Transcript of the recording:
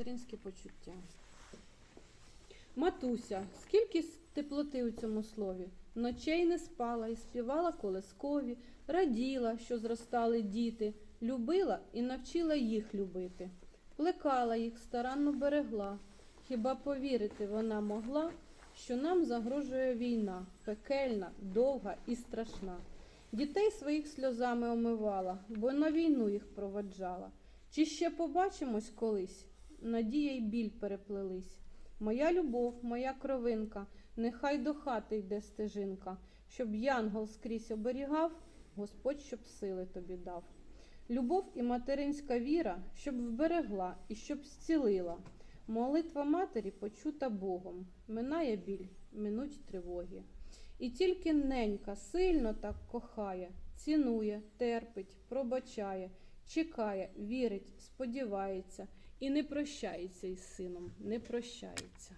материнські почуття. Матуся, скільки теплоти у цьому слові? Ночей не спала і співала колискові, раділа, що зростали діти, любила і навчила їх любити, плекала їх, старанно берегла. Хіба повірити вона могла, що нам загрожує війна, пекельна, довга і страшна. Дітей своїх сльозами омивала, бо на війну їх проваджала. Чи ще побачимось колись? Надія й біль переплелись. Моя любов, моя кровинка, нехай до хати йде стежинка, щоб янгол скрізь оберігав, Господь щоб сили тобі дав. Любов і материнська віра, щоб вберегла і щоб зцілила. Молитва матері почута Богом, минає біль, минуть тривоги. І тільки ненька сильно так кохає, цінує, терпить, пробачає, чекає, вірить, сподівається і не прощається із сином, не прощається.